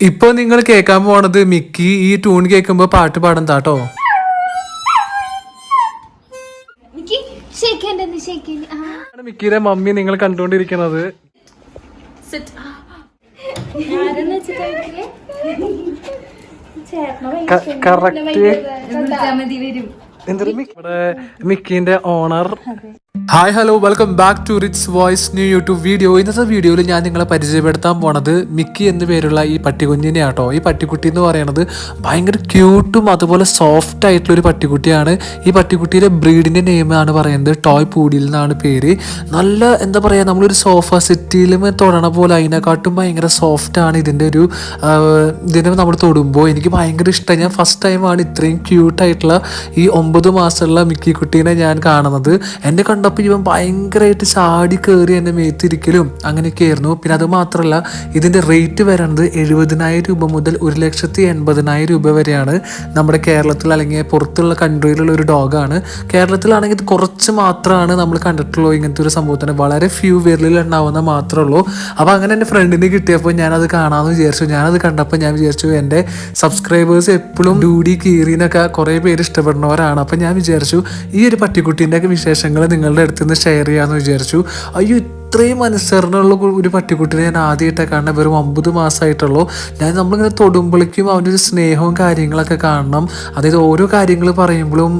ഇപ്പൊ നിങ്ങൾ കേൾക്കാൻ പോണത് മിക്കി ഈ ട്യൂൺ കേൾക്കുമ്പോ പാട്ട് പാടും താട്ടോ മിക്കിയുടെ മമ്മി നിങ്ങൾ കണ്ടുകൊണ്ടിരിക്കുന്നത്. Correct മിക്കിന്റെ owner hi hello welcome back to rich voice new YouTube video ഇന്നത്തെ വീഡിയോയിൽ ഞാൻ നിങ്ങളെ പരിചയപ്പെടുത്താൻ പോണത് മിക്കി എന്ന പേരുള്ള ഈ പട്ടികുഞ്ഞിനെ ആട്ടോ ഈ പട്ടിക്കുട്ടി എന്ന് പറയുന്നത് ഭയങ്കര ക്യൂട്ടും അതുപോലെ സോഫ്റ്റ് ആയിട്ടുള്ള ഒരു പട്ടിക്കുട്ടിയാണ്. ഈ പട്ടിക്കുട്ടിയുടെ ബ്രീഡിന്റെ നെയിം ആണ് പറയുന്നത് ടോയ് പൂഡിൽ എന്നാണ് പേര്. നല്ല എന്താ പറയുക നമ്മളൊരു സോഫ സിറ്റിയിലും തൊടണ പോലെ അതിനെക്കാട്ടും ഭയങ്കര സോഫ്റ്റ് ആണ് ഇതിന്റെ ഒരു ഇതിനെ നമ്മൾ തൊടുമ്പോൾ എനിക്ക് ഭയങ്കര ഇഷ്ടമായി ഞാൻ ഫസ്റ്റ് ടൈമാണ് ഇത്രയും ക്യൂട്ടായിട്ടുള്ള ഈ ഒമ്പത് മാസമുള്ള മിക്കി കുട്ടീനെ ഞാൻ കാണുന്നത്. എന്നെ കണ്ടപ്പോൾ ഇവൻ ഭയങ്കരമായിട്ട് ചാടി കയറി എന്നെ മേത്തിരിക്കലും അങ്ങനെയൊക്കെ ആയിരുന്നു പിന്നെ അത് മാത്രമല്ല ഇതിന്റെ റേറ്റ് വരുന്നത് എഴുപതിനായിരം രൂപ മുതൽ ഒരു ലക്ഷത്തി എൺപതിനായിരം രൂപ വരെയാണ്. നമ്മുടെ കേരളത്തിൽ അല്ലെങ്കിൽ പുറത്തുള്ള കൺട്രിയിലുള്ള ഒരു ഡോഗാണ് കേരളത്തിലാണെങ്കിൽ ഇത് കുറച്ച് മാത്രമാണ് നമ്മൾ കണ്ടിട്ടുള്ളൂ ഇങ്ങനത്തെ ഒരു സംഭവത്തിന് വളരെ ഫ്യൂ വിരലിൽ ഉണ്ടാവുന്ന മാത്രമേ ഉള്ളൂ. അപ്പോൾ അങ്ങനെ എന്റെ ഫ്രണ്ടിന് കിട്ടിയപ്പോൾ ഞാനത് കാണാമെന്ന് വിചാരിച്ചു. ഞാനത് കണ്ടപ്പോൾ ഞാൻ വിചാരിച്ചു എന്റെ സബ്സ്ക്രൈബേഴ്സ് എപ്പോഴും ഡൂഡി കീറിനൊക്കെ കുറേ പേര് ഇഷ്ടപ്പെടുന്നവരാണ്. അപ്പോൾ ഞാൻ വിചാരിച്ചു ഈ ഒരു പട്ടിക്കുട്ടീന്റെ ഒക്കെ വിശേഷങ്ങൾ നിങ്ങളുടെ അടുത്ത് നിന്ന് ഷെയർ ചെയ്യാമെന്ന് വിചാരിച്ചു. അയ്യോ ഇത്രയും അനുസരണമുള്ള ഒരു പട്ടിക്കുട്ടിനെ ഞാൻ ആദ്യമായിട്ടാണ് കാണുന്നത്. വെറും ഒമ്പത് മാസമായിട്ടുള്ളൂ. ഞാൻ നമ്മളിങ്ങനെ തൊടുമ്പോഴേക്കും അവന്റെ ഒരു സ്നേഹവും കാര്യങ്ങളൊക്കെ കാണണം. അതായത് ഓരോ കാര്യങ്ങൾ പറയുമ്പോഴും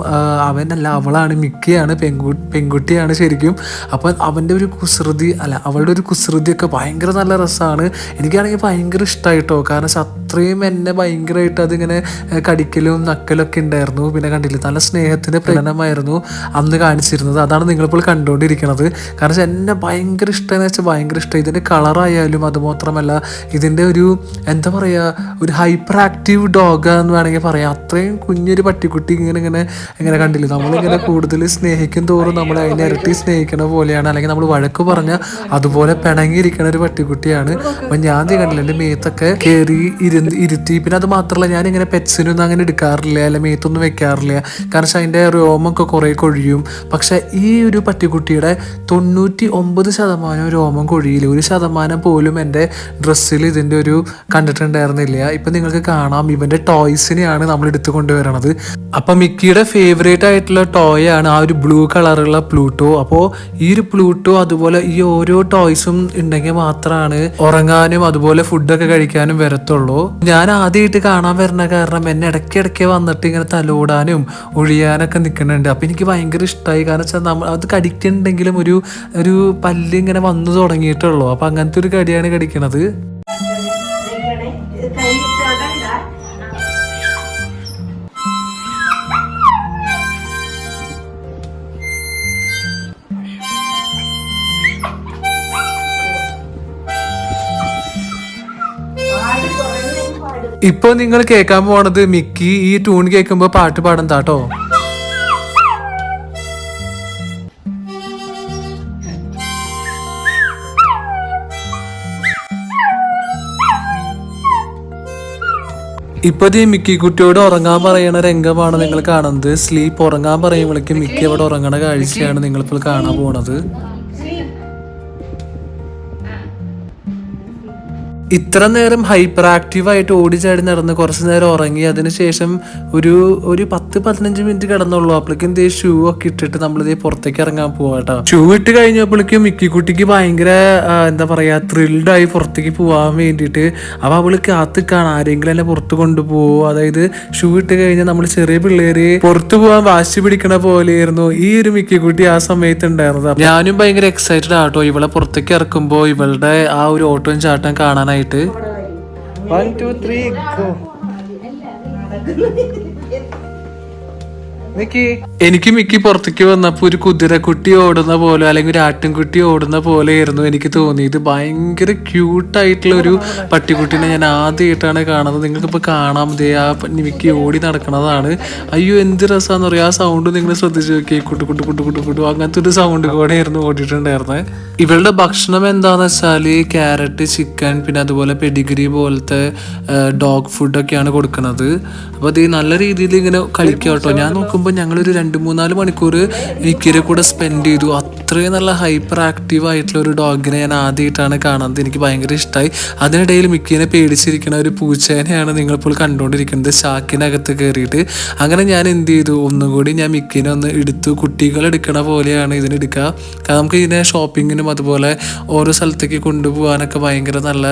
അവനല്ല അവളാണ് മിക്കയാണ് പെൺകു പെൺകുട്ടിയാണ് ശരിക്കും. അപ്പം അവന്റെ ഒരു കുസൃതി അല്ല അവളുടെ ഒരു കുസൃതിയൊക്കെ ഭയങ്കര നല്ല രസമാണ്. എനിക്കാണെങ്കിൽ ഭയങ്കര ഇഷ്ടമായിട്ടോ കാരണം അത്രയും എന്നെ ഭയങ്കരമായിട്ട് അതിങ്ങനെ കടിക്കലും നക്കലൊക്കെ ഉണ്ടായിരുന്നു. പിന്നെ കണ്ടില്ല നല്ല സ്നേഹത്തിന്റെ പ്രകടനമായിരുന്നു അന്ന് കാണിച്ചിരുന്നത്. അതാണ് നിങ്ങളിപ്പോൾ കണ്ടുകൊണ്ടിരിക്കുന്നത് കാരണം എന്നെ ഭയങ്കര ഇഷ്ടമെന്ന് വെച്ചാൽ ഭയങ്കര ഇഷ്ടം. ഇതിന്റെ കളറായാലും അതുമാത്രമല്ല ഇതിന്റെ ഒരു എന്താ പറയുക ഒരു ഹൈപ്പർ ആക്റ്റീവ് ഡോഗ് എന്ന് വേണമെങ്കിൽ പറയാം. അത്രയും കുഞ്ഞൊരു പട്ടിക്കുട്ടി ഇങ്ങനെ ഇങ്ങനെ ഇങ്ങനെ കണ്ടില്ല? നമ്മളിങ്ങനെ കൂടുതൽ സ്നേഹിക്കും തോറും നമ്മൾ അതിനെ ഇരട്ടി സ്നേഹിക്കണ പോലെയാണ്. അല്ലെങ്കിൽ നമ്മൾ വഴക്ക് പറഞ്ഞാൽ അതുപോലെ പിണങ്ങിയിരിക്കണ ഒരു പട്ടിക്കുട്ടിയാണ്. അപ്പം ഞാൻ കണ്ടില്ല എന്റെ മേത്തൊക്കെ കയറി ഇരുന്ന് ഇരുത്തി. പിന്നെ അത് മാത്രമല്ല ഞാനിങ്ങനെ പെറ്റ്സിനൊന്നും അങ്ങനെ എടുക്കാറില്ല അല്ലെങ്കിൽ മേത്തൊന്നും വെക്കാറില്ല. കാരണം വെച്ചാൽ അതിന്റെ രോമൊക്കെ കുറേ കൊഴിയും. പക്ഷേ ഈ ഒരു പട്ടിക്കുട്ടിയുടെ തൊണ്ണൂറ്റി ഒമ്പത് ശതമാനം രോമം കൊഴിയില്ല ഒരു ശതമാനം പോലും എന്റെ ഡ്രസ്സിൽ ഇതിന്റെ ഒരു കണ്ടിട്ടുണ്ടായിരുന്നില്ല. ഇപ്പം നിങ്ങൾക്ക് കാണാം ഇവന്റെ ടോയ്സിനെയാണ് നമ്മൾ എടുത്തു കൊണ്ടുവരണത്. അപ്പം മിക്കിയുടെ ഫേവറേറ്റ് ആയിട്ടുള്ള ടോയ് ആണ് ആ ഒരു ബ്ലൂ കളറുള്ള പ്ലൂട്ടോ. അപ്പോൾ ഈ ഒരു പ്ലൂട്ടോ അതുപോലെ ഈ ഓരോ ടോയ്സും ഉണ്ടെങ്കിൽ മാത്രമാണ് ഉറങ്ങാനും അതുപോലെ ഫുഡൊക്കെ കഴിക്കാനും വരത്തുള്ളൂ. ഞാൻ ആദ്യമായിട്ട് കാണാൻ വരുന്ന കാരണം എന്നെ ഇടയ്ക്കിടയ്ക്ക് വന്നിട്ട് ഇങ്ങനെ തലോടാനും ഒഴിയാനൊക്കെ നിൽക്കുന്നുണ്ട്. അപ്പം എനിക്ക് ഭയങ്കര ഇഷ്ടമായി കാരണം വെച്ചാൽ നമ്മൾ അത് കടിക്കുന്നുണ്ടെങ്കിലും ഒരു ഒരു പല്ല് ഇങ്ങനെ വന്നു തുടങ്ങിയിട്ടുള്ളൂ. അപ്പൊ അങ്ങനത്തെ ഒരു കടിയാണ് കടിക്കണത്. ഇപ്പൊ നിങ്ങൾ കേൾക്കാൻ പോണത് മിക്കി ഈ ട്യൂൺ കേൾക്കുമ്പോ പാട്ട് പാടും താട്ടോ ഇപ്പൊ ഈ മിക്കി കുട്ടിയോട് ഉറങ്ങാൻ പറയുന്ന രംഗമാണ് നിങ്ങൾ കാണുന്നത്. സ്ലീപ്പ് ഉറങ്ങാൻ പറയുമ്പോഴേക്ക് മിക്കി അവിടെ ഉറങ്ങണ കാഴ്ചയാണ് നിങ്ങളിപ്പോൾ കാണാൻ പോണത്. ഇത്ര നേരം ഹൈപ്പർ ആക്റ്റീവ് ആയിട്ട് ഓടിച്ചാടി നടന്ന് കുറച്ച് നേരം ഉറങ്ങി. അതിനുശേഷം ഒരു ഒരു പത്ത് പതിനഞ്ച് മിനിറ്റ് കിടന്നുള്ളൂ. അപ്പോഴേക്കും ഇതേ ഷൂ ഒക്കെ ഇട്ടിട്ട് നമ്മൾ നമ്മളിതേ പുറത്തേക്ക് ഇറങ്ങാൻ പോവാട്ടോ ഷൂ ഇട്ട് കഴിഞ്ഞപ്പോഴേക്കും മിക്കിക്കുട്ടിക്ക് ഭയങ്കര എന്താ പറയാ ത്രിൽഡ് ആയി പുറത്തേക്ക് പോവാൻ വേണ്ടിയിട്ട്. അപ്പൊ അവൾ കാത്തിക്കാണ്. ആരെങ്കിലും എന്നെ പുറത്ത് കൊണ്ടുപോകുമോ അതായത് ഷൂ ഇട്ട് കഴിഞ്ഞാൽ നമ്മൾ ചെറിയ പിള്ളേര് പുറത്തു പോകാൻ വാശി പിടിക്കണ പോലെയായിരുന്നു ഈ ഒരു മിക്കിക്കുട്ടി ആ സമയത്ത് ഉണ്ടായിരുന്നത്. ഞാനും ഭയങ്കര എക്സൈറ്റഡ് ആട്ടോ ഇവളെ പുറത്തേക്ക് ഇറക്കുമ്പോൾ ഇവളുടെ ആ ഒരു ഓട്ടവും ചാട്ടം കാണാനായിട്ട്. വൺ ടു ത്രീ ഗോ എനിക്ക് മിക്കി പുറത്തേക്ക് വന്നപ്പോ ഒരു കുതിരക്കുട്ടി ഓടുന്ന പോലെ അല്ലെങ്കിൽ ഒരു ആട്ടിൻകുട്ടി ഓടുന്ന പോലെ ആയിരുന്നു എനിക്ക് തോന്നിയത്. ഭയങ്കര ക്യൂട്ടായിട്ടുള്ള ഒരു പട്ടിക്കുട്ടിനെ ഞാൻ ആദ്യമായിട്ടാണ് കാണുന്നത്. നിങ്ങൾക്ക് ഇപ്പൊ കാണാം. ദേ ആ മിക്ക ഓടി നടക്കുന്നതാണ് അയ്യോ എന്ത് രസാന്ന് പറയാ ആ സൗണ്ട് നിങ്ങൾ ശ്രദ്ധിച്ചു നോക്കി കുട്ടു കുട്ടു കുട്ടു കുട്ടു കുട്ടു. അങ്ങനത്തെ ഒരു സൗണ്ട് കൂടെ ആയിരുന്നു ഓടിയിട്ടുണ്ടായിരുന്നത് ഇവളുടെ ഭക്ഷണം എന്താന്ന് വെച്ചാൽ ക്യാരറ്റ് ചിക്കൻ പിന്നെ അതുപോലെ പെഡിഗ്രി പോലത്തെ ഡോഗ് ഫുഡൊക്കെയാണ് കൊടുക്കുന്നത് അപ്പോൾ അത് നല്ല രീതിയിൽ ഇങ്ങനെ കളിക്കാം കേട്ടോ ഞാൻ കാണുമ്പോൾ ഞങ്ങളൊരു രണ്ട് മൂന്നാൽ മണിക്കൂർ ഇക്കരെ കൂടെ സ്പെൻഡ് ചെയ്തു. അത്രയും നല്ല ഹൈപ്പർ ആക്റ്റീവ് ആയിട്ടുള്ള ഒരു ഡോഗിനെ ഞാൻ ആദ്യമായിട്ടാണ് കാണുന്നത്. എനിക്ക് ഭയങ്കര ഇഷ്ടമായി അതിനിടയിൽ മിക്കീനെ പേടിച്ചിരിക്കുന്ന ഒരു പൂച്ചേനെയാണ് നിങ്ങളിപ്പോൾ കണ്ടുകൊണ്ടിരിക്കുന്നത്. ഷാക്കിനകത്ത് കയറിയിട്ട് അങ്ങനെ ഞാൻ എന്ത് ചെയ്തു? ഒന്നുകൂടി ഞാൻ മിക്കീനെ ഒന്ന് എടുത്തു. കുട്ടികൾ എടുക്കണ പോലെയാണ് ഇതിനെടുക്കുക കാരണം നമുക്ക് ഇതിനെ ഷോപ്പിങ്ങിനും അതുപോലെ ഓരോ സ്ഥലത്തേക്ക് കൊണ്ടുപോകാനൊക്കെ ഭയങ്കര നല്ല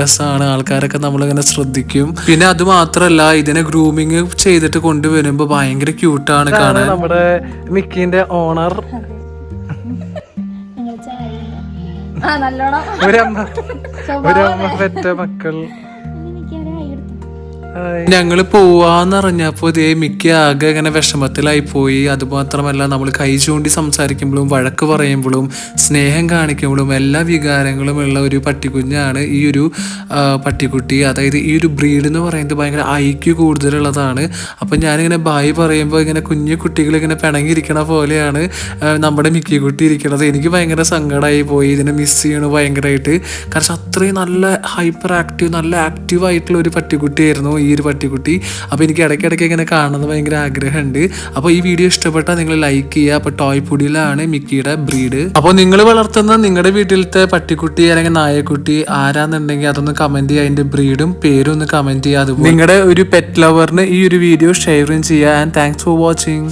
രസമാണ്. ആൾക്കാരൊക്കെ നമ്മളിങ്ങനെ ശ്രദ്ധിക്കും. പിന്നെ അത് മാത്രമല്ല ഇതിനെ ഗ്രൂമിങ് ചെയ്തിട്ട് കൊണ്ടുവരുമ്പോൾ ഭയങ്കര ക്യൂട്ടാണ് കാണാൻ. നമ്മുടെ മിക്കിന്റെ ഓണർ ഒരമ്മ ഒരമ്മ പെറ്റ മക്കൾ. ഞങ്ങൾ പോവാന്നറിഞ്ഞപ്പോ ഇതേ മിക്ക ആകെ ഇങ്ങനെ വിഷമത്തിലായി പോയി. അതുമാത്രമല്ല നമ്മൾ കൈ ചൂണ്ടി സംസാരിക്കുമ്പോഴും വഴക്ക് പറയുമ്പോഴും സ്നേഹം കാണിക്കുമ്പോഴും എല്ലാ വികാരങ്ങളും ഉള്ള ഒരു പട്ടിക്കുഞ്ഞാണ് ഈ ഒരു പട്ടിക്കുട്ടി. അതായത് ഈ ഒരു ബ്രീഡ് എന്ന് പറയുന്നത് ഭയങ്കര ഐക്യു കൂടുതലുള്ളതാണ്. അപ്പം ഞാനിങ്ങനെ ബായി പറയുമ്പോൾ ഇങ്ങനെ കുഞ്ഞു കുട്ടികൾ ഇങ്ങനെ പിണങ്ങിയിരിക്കണ പോലെയാണ് നമ്മുടെ മിക്കി കുട്ടി ഇരിക്കുന്നത് എനിക്ക് ഭയങ്കര സങ്കടമായി പോയി. ഇതിനെ മിസ് ചെയ്യണു ഭയങ്കരമായിട്ട് കാരണം അത്രയും നല്ല ഹൈപ്പർ ആക്റ്റീവ് നല്ല ആക്റ്റീവ് ആയിട്ടുള്ള ഒരു പട്ടിക്കുട്ടിയായിരുന്നു ഈ ഒരു പട്ടിക്കുട്ടി. അപ്പോൾ എനിക്ക് ഇടയ്ക്കിടയ്ക്ക് ഇങ്ങനെ കാണുന്നത് ഭയങ്കര ആഗ്രഹമുണ്ട്. അപ്പോൾ ഈ വീഡിയോ ഇഷ്ടപ്പെട്ടാൽ നിങ്ങൾ ലൈക്ക് ചെയ്യുക. അപ്പോൾ ടോയ് പൊടിയിലാണ് മിക്കിയുടെ ബ്രീഡ് അപ്പോൾ നിങ്ങൾ വളർത്തുന്ന നിങ്ങളുടെ വീട്ടിലത്തെ പട്ടിക്കുട്ടി അല്ലെങ്കിൽ നായക്കുട്ടി ആരാന്നുണ്ടെങ്കിൽ അതൊന്ന് കമന്റ് ചെയ്യുക. അതിന്റെ ബ്രീഡും പേരും ഒന്ന് കമന്റ് ചെയ്യുക. അതുപോലെ നിങ്ങളുടെ ഒരു പെറ്റ് ലവറിന് ഈ ഒരു വീഡിയോ ഷെയറും ചെയ്യുക. And thanks for watching